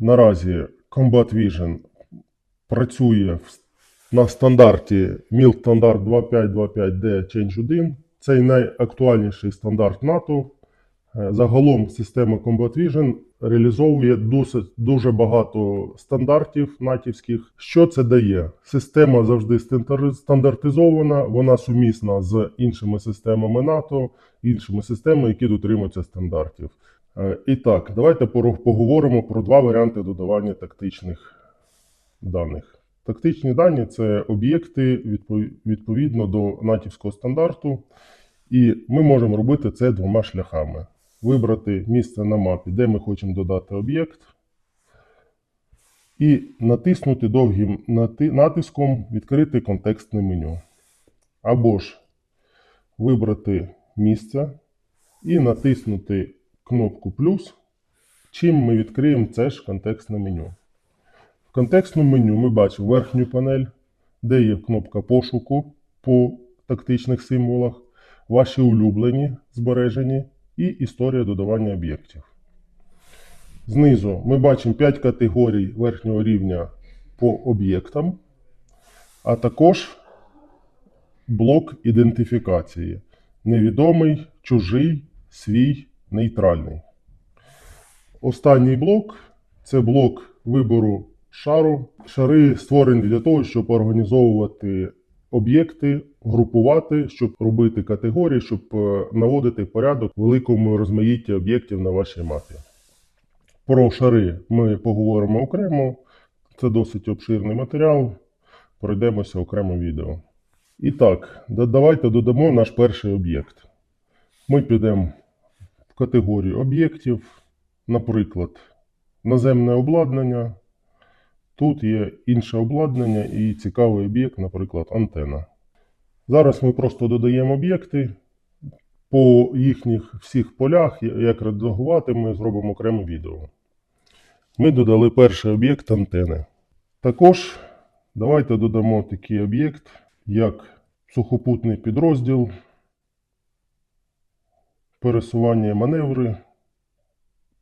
Наразі Combat Vision працює на стандарті MIL стандарт 2525D Change 1. Це найактуальніший стандарт НАТО. Е, Загалом система Combat Vision реалізовує досить, дуже багато стандартів натівських. Що це дає? Система завжди стандартизована, вона сумісна з іншими системами НАТО, іншими системами, які дотримуються стандартів. Е, І так, давайте поговоримо про два варіанти додавання тактичних даних. Тактичні дані це об'єкти відповідно до натівського стандарту, і ми можемо робити це двома шляхами: вибрати місце на мапі, де ми хочемо додати об'єкт, і натиснути довгим натиском відкрити контекстне меню. Або ж вибрати місце і натиснути кнопку плюс, чим ми відкриємо це ж контекстне меню. В контекстному меню ми бачимо верхню панель, де є кнопка пошуку по тактичних символах, ваші улюблені збережені і історія додавання об'єктів. Знизу ми бачимо 5 категорій верхнього рівня по об'єктам, а також блок ідентифікації: невідомий, чужий, свій, нейтральний. Останній блок це блок вибору шару. Шари створені для того, щоб організовувати об'єкти, групувати, щоб робити категорії, щоб е, наводити порядок великому розмаїтті об'єктів на вашій мапі. Про шари ми поговоримо окремо. Це досить обширний матеріал. Пройдемося окремо відео. І так, давайте додамо наш перший об'єкт. Ми підемо в категорію об'єктів, наприклад, наземне обладнання. Тут є інше обладнання і цікавий об'єкт, наприклад, антена. Зараз ми просто додаємо об'єкти. По їхніх всіх полях, як редагувати, ми зробимо окреме відео. Ми додали перший об'єкт антени. Також давайте додамо такий об'єкт, як сухопутний підрозділ, пересування і маневри.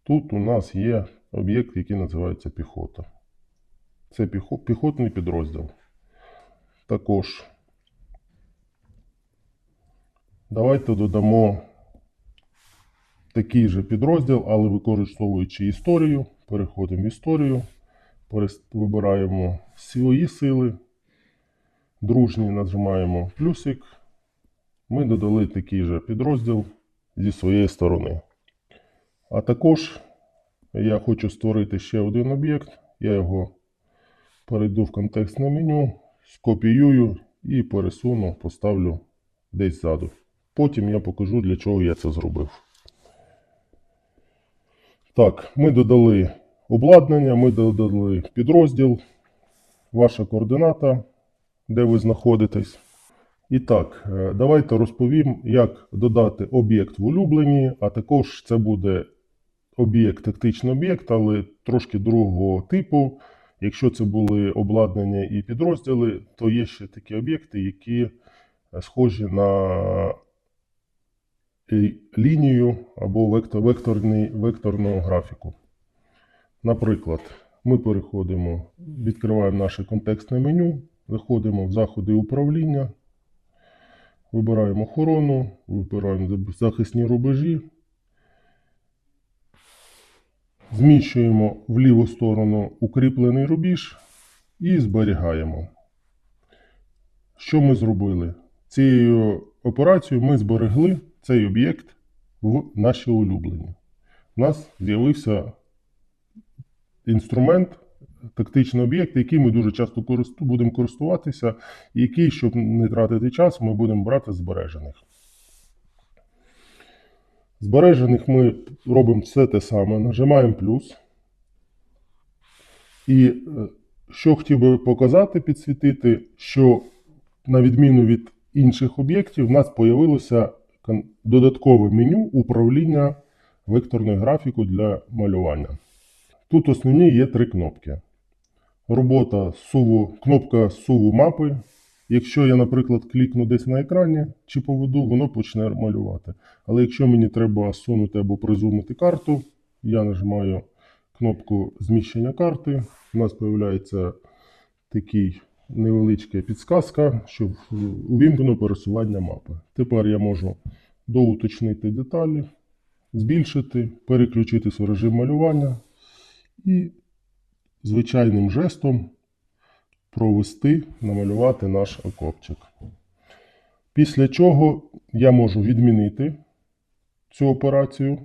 Тут у нас є об'єкт, який називається піхота. Це піхотний підрозділ. Також давайте додамо такий же підрозділ, але використовуючи історію. Переходимо в історію, вибираємо свої сили, дружні нажимаємо плюсик. Ми додали такий же підрозділ зі своєї сторони. А також я хочу створити ще один об'єкт. Я його перейду в контекстне меню, скопіюю і пересуну, поставлю десь ззаду. Потім я покажу, для чого я це зробив. Так, ми додали обладнання, ми додали підрозділ, ваша координата, де ви знаходитесь. І так, е, давайте розповім, як додати об'єкт в улюблені, а також це буде об'єкт, тактичний об'єкт, але трошки другого типу. Якщо це були обладнання і підрозділи, то є ще такі об'єкти, які е, схожі на е, лінію або вектор, векторний, векторну графіку. Наприклад, ми переходимо, відкриваємо наше контекстне меню, заходимо в заходи управління, вибираємо охорону, вибираємо захисні рубежі, зміщуємо в ліву сторону укріплений рубіж і зберігаємо. Що ми зробили? Цією операцією ми зберегли цей об'єкт в наші улюблені. У нас з'явився інструмент, тактичний об'єкт, який ми дуже часто користу- будемо користуватися, який, щоб не тратити час, ми будемо брати збережених. Збережених ми робимо все те саме, нажимаємо плюс. І е, що хотів би показати, підсвітити, що на відміну від інших об'єктів, в нас появилося додаткове меню управління векторною графікою для малювання. Тут основні є три кнопки. Робота суву, кнопка суву мапи. Якщо я, наприклад, клікну десь на екрані чи поведу, воно почне малювати. Але якщо мені треба сунути або призумити карту, я нажимаю кнопку зміщення карти. У нас з'являється такий невеличка підсказка, що увімкнено пересування мапи. Тепер я можу доуточнити деталі, збільшити, переключитись в режим малювання і звичайним жестом провести, намалювати наш окопчик. Після чого я можу відмінити цю операцію.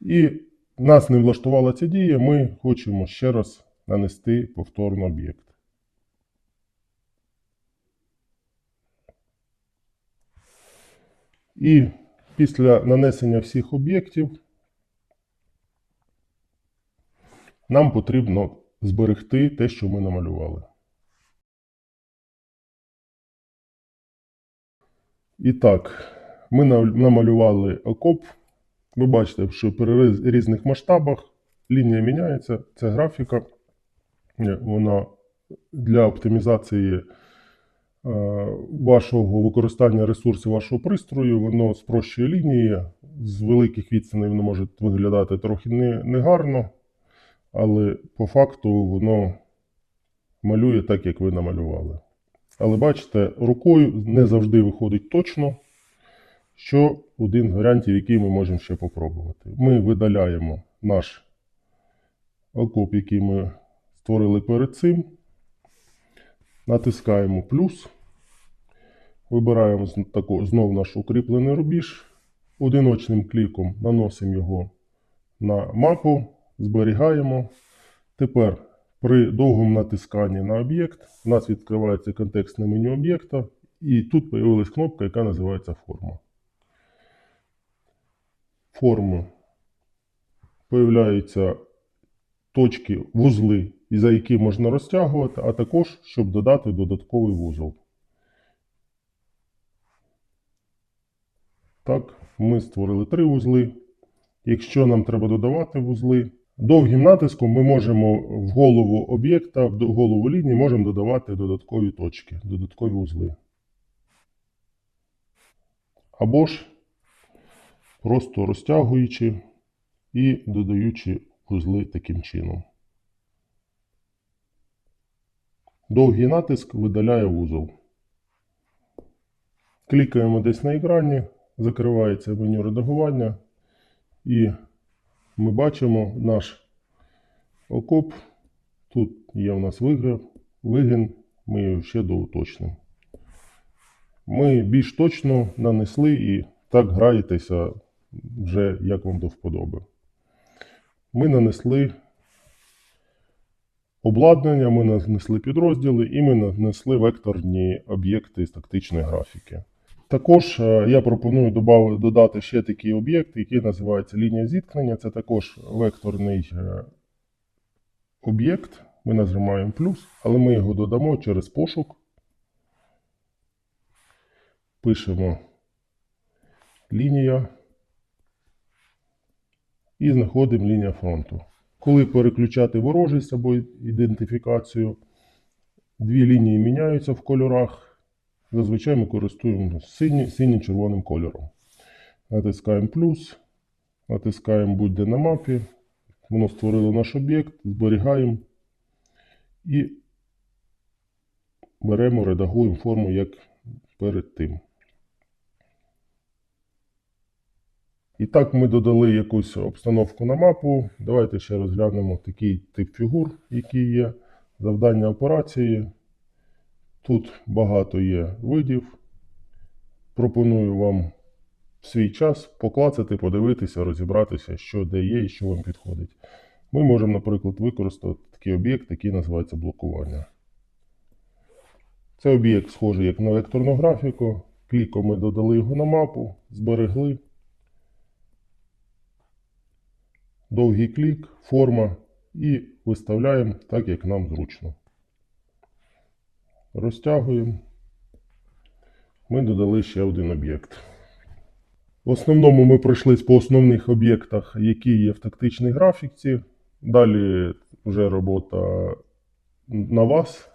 І нас не влаштувала ця дія, ми хочемо ще раз нанести повторно об'єкт. І після нанесення всіх об'єктів нам потрібно зберегти те, що ми намалювали. І так, ми намалювали окоп. Ви бачите, що при різних масштабах лінія міняється. Це графіка. Е, Вона для оптимізації е, вашого використання ресурсів вашого пристрою, воно спрощує лінії. З великих відстаней воно може виглядати трохи не- негарно, але по факту воно малює так, як ви намалювали. Але бачите, рукою не завжди виходить точно, що один з варіантів, який ми можемо ще попробувати. Ми видаляємо наш окоп, який ми створили перед цим. Натискаємо плюс. Вибираємо знов наш укріплений рубіж. Одиночним кліком наносимо його на мапу, зберігаємо. Тепер при довгому натисканні на об'єкт у нас відкривається контекстне меню об'єкта, і тут з'явилась кнопка, яка називається форма. Форми появляються точки, вузли, за які можна розтягувати, а також щоб додати додатковий вузол. Так, ми створили три вузли. Якщо нам треба додавати вузли, довгим натиском ми можемо в голову об'єкта, в голову лінії можемо додавати додаткові точки, додаткові вузли. Або ж просто розтягуючи і додаючи вузли таким чином. Довгий натиск видаляє вузол. Клікаємо десь на екрані, закривається меню редагування, і ми бачимо наш окоп. Тут є у нас вигин ми його ще доуточнимо. Ми більш точно нанесли і так граєтеся вже як вам до вподоби. Ми нанесли обладнання, ми нанесли підрозділи і ми нанесли векторні об'єкти з тактичної графіки. Також е, я пропоную додати ще такий об'єкт, який називається лінія зіткнення. Це також векторний е, об'єкт. Ми нажимаємо плюс, але ми його додамо через пошук. Пишемо лінія і знаходимо лінія фронту. Коли переключати ворожість або ідентифікацію, дві лінії міняються в кольорах. Зазвичай ми користуємося сині, синім-червоним кольором. Натискаємо плюс, натискаємо будь-де на мапі. Воно створило наш об'єкт, зберігаємо і беремо, редагуємо форму як перед тим. І так ми додали якусь обстановку на мапу. Давайте ще розглянемо такий тип фігур, які є. Завдання операції. Тут багато є видів. Пропоную вам свій час поклацати, подивитися, розібратися, що де є і що вам підходить. Ми можемо, наприклад, використати такий об'єкт, який називається блокування. Це об'єкт схожий як на векторну графіку. Кліком ми додали його на мапу, зберегли. Довгий клік, форма і виставляємо так, як нам зручно. Розтягуємо. Ми додали ще один об'єкт. В основному ми пройшлись по основних об'єктах, які є в тактичній графіці. Далі вже робота на вас.